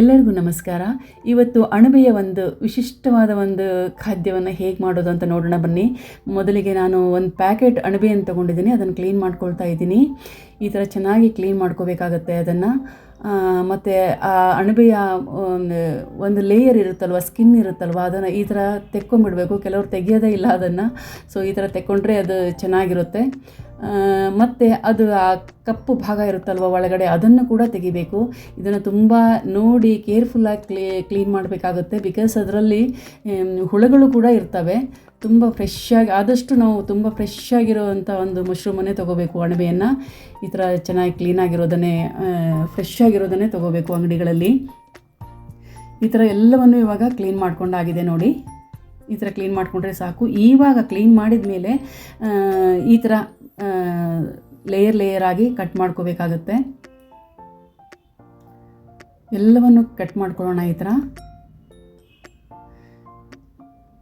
ಎಲ್ಲರಿಗೂ ನಮಸ್ಕಾರ. ಇವತ್ತು ಅಣಬೆಯ ಒಂದು ವಿಶಿಷ್ಟವಾದ ಒಂದು ಖಾದ್ಯವನ್ನು ಹೇಗೆ ಮಾಡೋದು ಅಂತ ನೋಡೋಣ ಬನ್ನಿ. ಮೊದಲಿಗೆ ನಾನು ಒಂದು ಪ್ಯಾಕೆಟ್ ಅಣಬೆಯನ್ನು ತೊಗೊಂಡಿದ್ದೀನಿ. ಅದನ್ನು ಕ್ಲೀನ್ ಮಾಡ್ಕೊಳ್ತಾ ಇದ್ದೀನಿ. ಈ ಥರ ಚೆನ್ನಾಗಿ ಕ್ಲೀನ್ ಮಾಡ್ಕೋಬೇಕಾಗತ್ತೆ ಅದನ್ನು. ಮತ್ತು ಆ ಅಣಬೆಯ, ಒಂದು ಲೇಯರ್ ಇರುತ್ತಲ್ವ ಸ್ಕಿನ್ ಇರುತ್ತಲ್ವ, ಅದನ್ನು ಈ ಥರ ತೆಕ್ಕೊಂಬಿಡಬೇಕು ಕೆಲವರು ತೆಗೆಯೋದೇ ಇಲ್ಲ ಅದನ್ನು. ಸೊ ಈ ಥರ ತೆಕ್ಕೊಂಡ್ರೆ ಅದು ಚೆನ್ನಾಗಿರುತ್ತೆ. ಮತ್ತು ಅದು ಆ ಕಪ್ಪು ಭಾಗ ಇರುತ್ತಲ್ವ ಒಳಗಡೆ, ಅದನ್ನು ಕೂಡ ತೆಗಿಬೇಕು. ಇದನ್ನು ತುಂಬ ನೋಡಿ ಕೇರ್ಫುಲ್ಲಾಗಿ ಕ್ಲೀ ಕ್ಲೀನ್ ಮಾಡಬೇಕಾಗುತ್ತೆ ಬಿಕಾಸ್ ಅದರಲ್ಲಿ ಹುಳುಗಳು ಕೂಡ ಇರ್ತವೆ. ತುಂಬ ಫ್ರೆಶ್ ಆಗಿ, ಆದಷ್ಟು ನಾವು ತುಂಬ ಫ್ರೆಶ್ ಒಂದು ಮಶ್ರೂಮನ್ನೇ ತೊಗೋಬೇಕು ಅಣಬೆಯನ್ನು ಈ ಥರ ಚೆನ್ನಾಗಿ ಕ್ಲೀನಾಗಿರೋದನ್ನೇ ಫ್ರೆಶ್ ಆಗಿರೋದನ್ನೇ ತೊಗೋಬೇಕು ಅಂಗಡಿಗಳಲ್ಲಿ. ಈ ಥರ ಎಲ್ಲವನ್ನು ಇವಾಗ ಕ್ಲೀನ್ ಮಾಡ್ಕೊಂಡಾಗಿದೆ ನೋಡಿ. ಈ ಥರ ಕ್ಲೀನ್ ಮಾಡಿಕೊಂಡ್ರೆ ಸಾಕು. ಇವಾಗ ಕ್ಲೀನ್ ಮಾಡಿದ ಮೇಲೆ ಈ ಥರ ಲೇಯರ್ ಲೇಯರ್ ಆಗಿ ಕಟ್ ಮಾಡ್ಕೋಬೇಕಾಗತ್ತೆ. ಎಲ್ಲವನ್ನು ಕಟ್ ಮಾಡ್ಕೊಳ್ಳೋಣ ಈ ಥರ.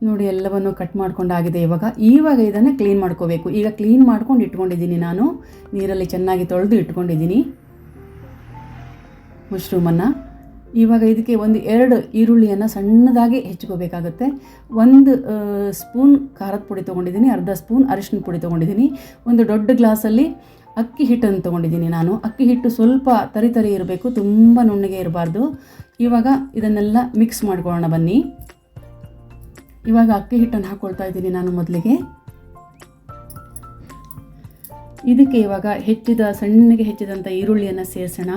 ನೋಡಿ, ಎಲ್ಲವನ್ನು ಕಟ್ ಮಾಡ್ಕೊಂಡಾಗಿದೆ ಇವಾಗ. ಇವಾಗ ಇದನ್ನು ಕ್ಲೀನ್ ಮಾಡ್ಕೋಬೇಕು. ಈಗ ಕ್ಲೀನ್ ಮಾಡ್ಕೊಂಡು ಇಟ್ಕೊಂಡಿದ್ದೀನಿ ನಾನು. ನೀರಲ್ಲಿ ಚೆನ್ನಾಗಿ ತೊಳೆದು ಇಟ್ಕೊಂಡಿದ್ದೀನಿ. ಮಶ್ರೂಮನ್ನು ಇವಾಗ ಇದಕ್ಕೆ ಒಂದು ಎರಡು ಈರುಳ್ಳಿಯನ್ನು ಸಣ್ಣದಾಗಿ ಹೆಚ್ಚಿಕೋಬೇಕಾಗುತ್ತೆ ಒಂದು ಸ್ಪೂನ್ ಖಾರದ ಪುಡಿ ತೊಗೊಂಡಿದ್ದೀನಿ, ಅರ್ಧ ಸ್ಪೂನ್ ಅರಿಶಿನ ಪುಡಿ ತೊಗೊಂಡಿದ್ದೀನಿ. ಒಂದು ದೊಡ್ಡ ಗ್ಲಾಸಲ್ಲಿ ಅಕ್ಕಿ ಹಿಟ್ಟನ್ನು ತೊಗೊಂಡಿದ್ದೀನಿ ನಾನು. ಅಕ್ಕಿ ಹಿಟ್ಟು ಸ್ವಲ್ಪ ತರಿ ತರಿ ಇರಬೇಕು, ತುಂಬ ನುಣ್ಣಗೆ ಇರಬಾರ್ದು. ಇವಾಗ ಇದನ್ನೆಲ್ಲ ಮಿಕ್ಸ್ ಮಾಡ್ಕೊಳ್ಳೋಣ ಬನ್ನಿ. ಇವಾಗ ಅಕ್ಕಿ ಹಿಟ್ಟನ್ನು ಹಾಕ್ಕೊಳ್ತಾ ಇದ್ದೀನಿ ನಾನು ಮೊದಲಿಗೆ. ಇದಕ್ಕೆ ಇವಾಗ ಹೆಚ್ಚಿದ, ಸಣ್ಣಗೆ ಹೆಚ್ಚಿದಂಥ ಈರುಳ್ಳಿಯನ್ನು ಸೇರಿಸೋಣ.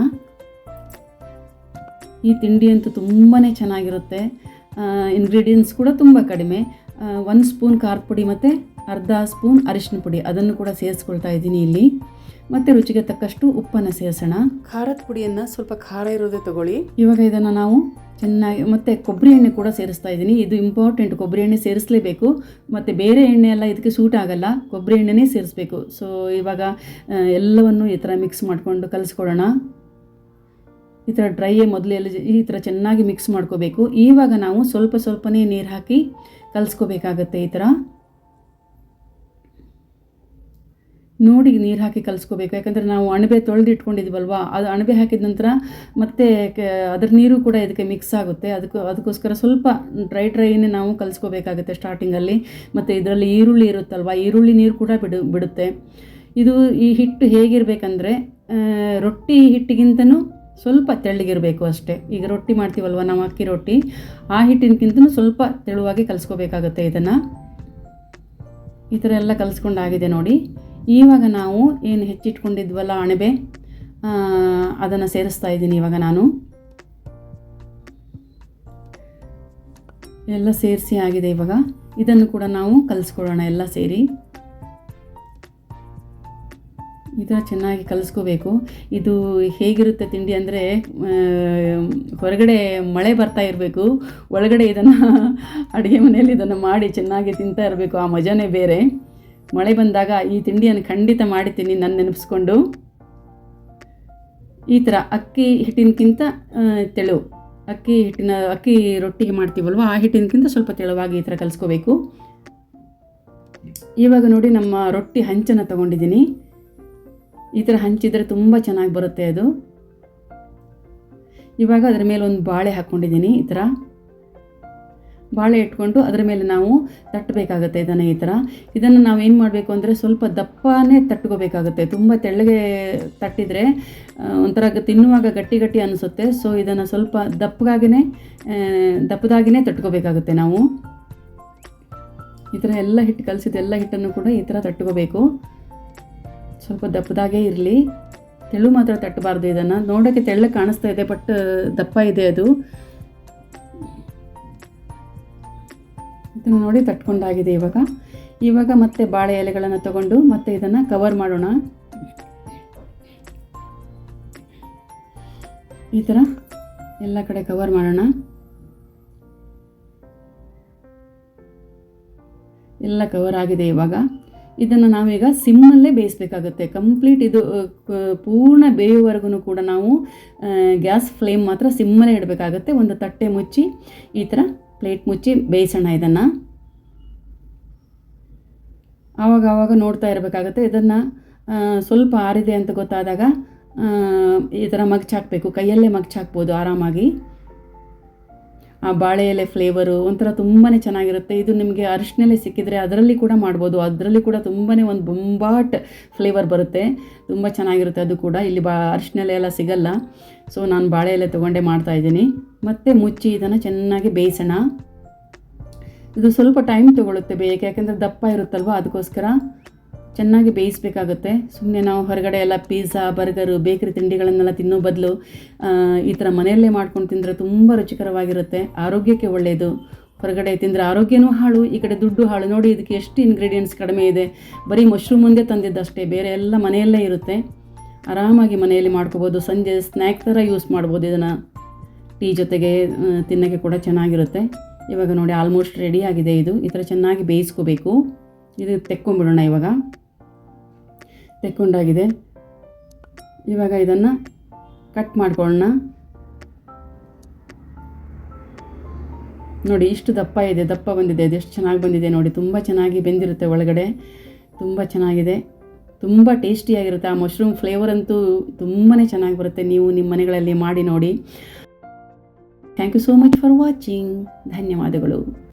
ಈ ತಿಂಡಿ ಅಂತೂ ತುಂಬಾ ಚೆನ್ನಾಗಿರುತ್ತೆ. ಇಂಗ್ರೀಡಿಯೆಂಟ್ಸ್ ಕೂಡ ತುಂಬ ಕಡಿಮೆ. ಒಂದು ಸ್ಪೂನ್ ಖಾರದ ಪುಡಿ ಮತ್ತು ಅರ್ಧ ಸ್ಪೂನ್ ಅರಿಶಿನ ಪುಡಿ ಅದನ್ನು ಕೂಡ ಸೇರಿಸ್ಕೊಳ್ತಾ ಇದ್ದೀನಿ ಇಲ್ಲಿ. ಮತ್ತು ರುಚಿಗೆ ತಕ್ಕಷ್ಟು ಉಪ್ಪನ್ನು ಸೇರಿಸೋಣ. ಖಾರದ ಪುಡಿಯನ್ನು ಸ್ವಲ್ಪ ಖಾರ ಇರೋದೇ ತಗೊಳ್ಳಿ. ಇವಾಗ ಇದನ್ನು ನಾವು ಚೆನ್ನಾಗಿ ಮತ್ತು ಕೊಬ್ಬರಿ ಎಣ್ಣೆ ಕೂಡ ಸೇರಿಸ್ತಾ ಇದ್ದೀನಿ. ಇದು ಇಂಪಾರ್ಟೆಂಟ್ ಕೊಬ್ಬರಿ ಎಣ್ಣೆ ಸೇರಿಸಲೇಬೇಕು. ಮತ್ತು ಬೇರೆ ಎಣ್ಣೆ ಎಲ್ಲ ಇದಕ್ಕೆ ಸೂಟ್ ಆಗಲ್ಲ ಕೊಬ್ಬರಿ ಎಣ್ಣೆನೇ ಸೇರಿಸ್ಬೇಕು. ಸೊ ಇವಾಗ ಎಲ್ಲವನ್ನು ಈ ಥರ ಮಿಕ್ಸ್ ಮಾಡಿಕೊಂಡು ಕಲಿಸ್ಕೊಡೋಣ. ಈ ಥರ ಡ್ರೈಯೇ ಮೊದಲು ಈ ಥರ ಚೆನ್ನಾಗಿ ಮಿಕ್ಸ್ ಮಾಡ್ಕೋಬೇಕು. ಇವಾಗ ನಾವು ಸ್ವಲ್ಪ ಸ್ವಲ್ಪನೇ ನೀರು ಹಾಕಿ ಕಲಿಸ್ಕೋಬೇಕಾಗತ್ತೆ ಈ ಥರ. ನೋಡಿ ನೀರು ಹಾಕಿ ಕಲಿಸ್ಕೋಬೇಕು. ಯಾಕಂದರೆ ನಾವು ಅಣಬೆ ತೊಳೆದು ಇಟ್ಕೊಂಡಿದ್ವಲ್ವ ಅದು ಅಣಬೆ ಹಾಕಿದ ನಂತರ ಮತ್ತೆ ಅದ್ರ ನೀರು ಕೂಡ ಇದಕ್ಕೆ ಮಿಕ್ಸ್ ಆಗುತ್ತೆ. ಅದಕ್ಕೂ ಅದಕ್ಕೋಸ್ಕರ ಸ್ವಲ್ಪ ಡ್ರೈ ಡ್ರೈನೇ ನಾವು ಕಲಿಸ್ಕೋಬೇಕಾಗುತ್ತೆ ಸ್ಟಾರ್ಟಿಂಗಲ್ಲಿ ಮತ್ತು ಇದರಲ್ಲಿ ಈರುಳ್ಳಿ ಇರುತ್ತಲ್ವ, ಈರುಳ್ಳಿ ನೀರು ಕೂಡ ಬಿಡು ಬಿಡುತ್ತೆ. ಇದು ಈ ಹಿಟ್ಟು ಹೇಗಿರಬೇಕಂದ್ರೆ ರೊಟ್ಟಿ ಹಿಟ್ಟಿಗಿಂತನೂ ಸ್ವಲ್ಪ ತೆಳ್ಳಗಿರಬೇಕು ಅಷ್ಟೇ. ಈಗ ರೊಟ್ಟಿ ಮಾಡ್ತೀವಲ್ವ ನಾವು ಅಕ್ಕಿ ರೊಟ್ಟಿ? ಆ ಹಿಟ್ಟಿನಕ್ಕಿಂತನೂ ಸ್ವಲ್ಪ ತೆಳುವಾಗಿ ಕಲಿಸ್ಕೋಬೇಕಾಗುತ್ತೆ ಇದನ್ನು. ಈ ಥರ ಎಲ್ಲ ಕಲಿಸ್ಕೊಂಡಾಗಿದೆ ನೋಡಿ. ಇವಾಗ ನಾವು ಏನು ಹೆಚ್ಚಿಟ್ಕೊಂಡಿದ್ವಲ್ಲ ಅಣಬೆ? ಅದನ್ನು ಸೇರಿಸ್ತಾ ಇದ್ದೀನಿ ಇವಾಗ ನಾನು. ಎಲ್ಲ ಸೇರಿಸಿ ಆಗಿದೆ ಇವಾಗ. ಇದನ್ನು ಕೂಡ ನಾವು ಕಲಿಸ್ಕೊಡೋಣ ಎಲ್ಲ ಸೇರಿ. ಈ ಚೆನ್ನಾಗಿ ಕಲಿಸ್ಕೋಬೇಕು. ಇದು ಹೇಗಿರುತ್ತೆ ತಿಂಡಿ ಅಂದರೆ ಹೊರಗಡೆ ಮಳೆ ಬರ್ತಾ ಇರಬೇಕು. ಒಳಗಡೆ ಇದನ್ನು ಅಡುಗೆ ಮನೆಯಲ್ಲಿ ಇದನ್ನು ಮಾಡಿ ಚೆನ್ನಾಗಿ ತಿಂತಾ ಇರಬೇಕು. ಆ ಮಜಾನೇ ಬೇರೆ. ಮಳೆ ಬಂದಾಗ ಈ ತಿಂಡಿಯನ್ನು ಖಂಡಿತ ಮಾಡಿದ್ದೀನಿ ನನ್ನ ನೆನಪಿಸ್ಕೊಂಡು. ಈ ಥರ ಅಕ್ಕಿ ಹಿಟ್ಟಿನಕ್ಕಿಂತ ತೆಳು. ಅಕ್ಕಿ ಹಿಟ್ಟಿನ, ಅಕ್ಕಿ ರೊಟ್ಟಿಗೆ ಮಾಡ್ತೀವಲ್ವ, ಆ ಹಿಟ್ಟಿನಕ್ಕಿಂತ ಸ್ವಲ್ಪ ತೆಳುವಾಗಿ ಈ ಥರ ಕಲಿಸ್ಕೋಬೇಕು. ಇವಾಗ ನೋಡಿ ನಮ್ಮ ರೊಟ್ಟಿ ಹಂಚನ್ನು ತೊಗೊಂಡಿದ್ದೀನಿ. ಈ ಥರ ಹಂಚಿದರೆ ತುಂಬ ಚೆನ್ನಾಗಿ ಬರುತ್ತೆ ಅದು. ಇವಾಗ ಅದರ ಮೇಲೆ ಒಂದು ಬಾಳೆ ಹಾಕ್ಕೊಂಡಿದ್ದೀನಿ ಈ ಥರ. ಬಾಳೆ ಇಟ್ಕೊಂಡು ಅದರ ಮೇಲೆ ನಾವು ತಟ್ಟಬೇಕಾಗುತ್ತೆ ಇದನ್ನು ಈ ಥರ. ಇದನ್ನು ನಾವು ಏನು ಮಾಡಬೇಕು ಅಂದರೆ ಸ್ವಲ್ಪ ದಪ್ಪನೇ ತಟ್ಕೋಬೇಕಾಗುತ್ತೆ. ತುಂಬ ತೆಳ್ಳಗೆ ತಟ್ಟಿದರೆ ಒಂಥರ ತಿನ್ನುವಾಗ ಗಟ್ಟಿ ಗಟ್ಟಿ ಅನಿಸುತ್ತೆ. ಸೊ, ಇದನ್ನು ಸ್ವಲ್ಪ ದಪ್ಪಗಾಗಿನೇ ದಪ್ಪದಾಗಿನೇ ತಟ್ಕೋಬೇಕಾಗುತ್ತೆ ನಾವು. ಈ ಥರ ಎಲ್ಲ ಹಿಟ್ಟು ಕಲಸಿದ ಎಲ್ಲ ಹಿಟ್ಟನ್ನು ಕೂಡ ಈ ಥರ ತಟ್ಕೋಬೇಕು. ಸ್ವಲ್ಪ ದಪ್ಪದಾಗೇ ಇರಲಿ. ತೆಳು ಮಾತ್ರ ತಟ್ಟಬಾರ್ದು ಇದನ್ನು. ನೋಡೋಕ್ಕೆ ತೆಳ್ಳಗೆ ಕಾಣಿಸ್ತಾ ಇದೆ ಬಟ್ ದಪ್ಪ ಇದೆ ಅದು. ಇದನ್ನು ನೋಡಿ ತಟ್ಕೊಂಡಾಗಿದೆ ಇವಾಗ. ಇವಾಗ ಮತ್ತೆ ಬಾಳೆ ಎಲೆಗಳನ್ನು ತಗೊಂಡು ಮತ್ತೆ ಇದನ್ನು ಕವರ್ ಮಾಡೋಣ. ಈ ಥರ ಎಲ್ಲ ಕಡೆ ಕವರ್ ಮಾಡೋಣ. ಎಲ್ಲ ಕವರ್ ಆಗಿದೆ ಇವಾಗ. ಇದನ್ನು ನಾವೀಗ ಸಿಮ್ಮಲ್ಲೇ ಬೇಯಿಸಬೇಕಾಗುತ್ತೆ. ಕಂಪ್ಲೀಟ್ ಇದು ಪೂರ್ಣ ಬೇಯುವವರೆಗೂ ಕೂಡ ನಾವು ಗ್ಯಾಸ್ ಫ್ಲೇಮ್ ಮಾತ್ರ ಸಿಮ್ಮಲ್ಲೇ ಇಡಬೇಕಾಗುತ್ತೆ. ಒಂದು ತಟ್ಟೆ ಮುಚ್ಚಿ, ಈ ಥರ ಪ್ಲೇಟ್ ಮುಚ್ಚಿ ಬೇಯಿಸೋಣ ಇದನ್ನು. ಆವಾಗ ಆವಾಗ ನೋಡ್ತಾ ಇರಬೇಕಾಗುತ್ತೆ. ಇದನ್ನು ಸ್ವಲ್ಪ ಆರಿದೆ ಅಂತ ಗೊತ್ತಾದಾಗ ಈ ಥರ ಮಗ್ಚಾಕ್ಬೇಕು. ಕೈಯಲ್ಲೇ ಮಗ್ಚಾಕ್ಬೋದು ಆರಾಮಾಗಿ. ಬಾಳೆ ಎಲೆ ಫ್ಲೇವರು ಒಂಥರ ತುಂಬಾ ಚೆನ್ನಾಗಿರುತ್ತೆ. ಇದು ನಿಮಗೆ ಅರಿಶಿನೆಲೆ ಸಿಕ್ಕಿದರೆ ಅದರಲ್ಲಿ ಕೂಡ ಮಾಡ್ಬೋದು. ಅದರಲ್ಲಿ ಕೂಡ ತುಂಬಾ ಒಂದು ಬೊಂಬಾಟ್ ಫ್ಲೇವರ್ ಬರುತ್ತೆ. ತುಂಬ ಚೆನ್ನಾಗಿರುತ್ತೆ ಅದು ಕೂಡ. ಇಲ್ಲಿ ಬಾ ಅರಿಶಿನೆಲೆ ಎಲ್ಲ ಸಿಗಲ್ಲ. ಸೊ ನಾನು ಬಾಳೆ ಎಲೆ ಮಾಡ್ತಾ ಮಾಡ್ತಾಯಿದ್ದೀನಿ ಮತ್ತು ಮುಚ್ಚಿ ಇದನ್ನು ಚೆನ್ನಾಗಿ ಬೇಯಿಸೋಣ. ಇದು ಸ್ವಲ್ಪ ಟೈಮ್ ತೊಗೊಳುತ್ತೆ ಬೇಯಕ್ಕೆ. ಯಾಕೆಂದರೆ ದಪ್ಪ ಇರುತ್ತಲ್ವ, ಅದಕ್ಕೋಸ್ಕರ. ಚೆನ್ನಾಗಿ ಬೇಯಿಸಬೇಕಾಗುತ್ತೆ. ಸುಮ್ಮನೆ ನಾವು ಹೊರಗಡೆ ಎಲ್ಲ ಪಿಜ್ಜಾ ಬರ್ಗರು ಬೇಕರಿ ತಿಂಡಿಗಳನ್ನೆಲ್ಲ ತಿನ್ನೋ ಬದಲು ಈ ಥರ ಮನೆಯಲ್ಲೇ ಮಾಡ್ಕೊಂಡು ತಿಂದರೆ ತುಂಬ ರುಚಿಕರವಾಗಿರುತ್ತೆ. ಆರೋಗ್ಯಕ್ಕೆ ಒಳ್ಳೆಯದು ಹೊರಗಡೆ ತಿಂದರೆ ಆರೋಗ್ಯನೂ ಹಾಳು, ಈ ಕಡೆ ದುಡ್ಡು ಹಾಳು. ನೋಡಿ, ಇದಕ್ಕೆ ಎಷ್ಟು ಇಂಗ್ರೀಡಿಯೆಂಟ್ಸ್ ಕಡಿಮೆ ಇದೆ. ಬರೀ ಮಶ್ರೂಮ್ ಒಂದೇ ತಂದಿದ್ದಷ್ಟೇ, ಬೇರೆ ಎಲ್ಲ ಮನೆಯಲ್ಲೇ ಇರುತ್ತೆ. ಆರಾಮಾಗಿ ಮನೆಯಲ್ಲಿ ಮಾಡ್ಕೋಬೋದು. ಸಂಜೆ ಸ್ನ್ಯಾಕ್ ಥರ ಯೂಸ್ ಮಾಡ್ಬೋದು ಇದನ್ನು. ಟೀ ಜೊತೆಗೆ ತಿನ್ನೋಕ್ಕೆ ಕೂಡ ಚೆನ್ನಾಗಿರುತ್ತೆ. ಇವಾಗ ನೋಡಿ ಆಲ್ಮೋಸ್ಟ್ ರೆಡಿ ಆಗಿದೆ ಇದು. ಈ ಥರ ಚೆನ್ನಾಗಿ ಬೇಯಿಸ್ಕೋಬೇಕು. ಇದು ತೆಕ್ಕೊಂಬಿಡೋಣ ಇವಾಗ. ತೆಕ್ಕೊಂಡಾಗಿದೆ. ಇವಾಗ ಇದನ್ನು ಕಟ್ ಮಾಡ್ಕೊಳ್ಳೋಣ. ನೋಡಿ, ಇಷ್ಟು ದಪ್ಪ ಇದೆ, ದಪ್ಪ ಬಂದಿದೆ ಅದೆಷ್ಟು ಚೆನ್ನಾಗಿ ಬಂದಿದೆ ನೋಡಿ. ತುಂಬ ಚೆನ್ನಾಗಿ ಬೆಂದಿರುತ್ತೆ ಒಳಗಡೆ. ತುಂಬ ಚೆನ್ನಾಗಿದೆ. ತುಂಬ ಟೇಸ್ಟಿಯಾಗಿರುತ್ತೆ ಆ ಮಶ್ರೂಮ್ ಫ್ಲೇವರ್ ಅಂತೂ ತುಂಬಾ ಚೆನ್ನಾಗಿ ಬರುತ್ತೆ. ನೀವು ನಿಮ್ಮ ಮನೆಗಳಲ್ಲಿ ಮಾಡಿ ನೋಡಿ. Thank you so much for watching ಧನ್ಯವಾದಗಳು.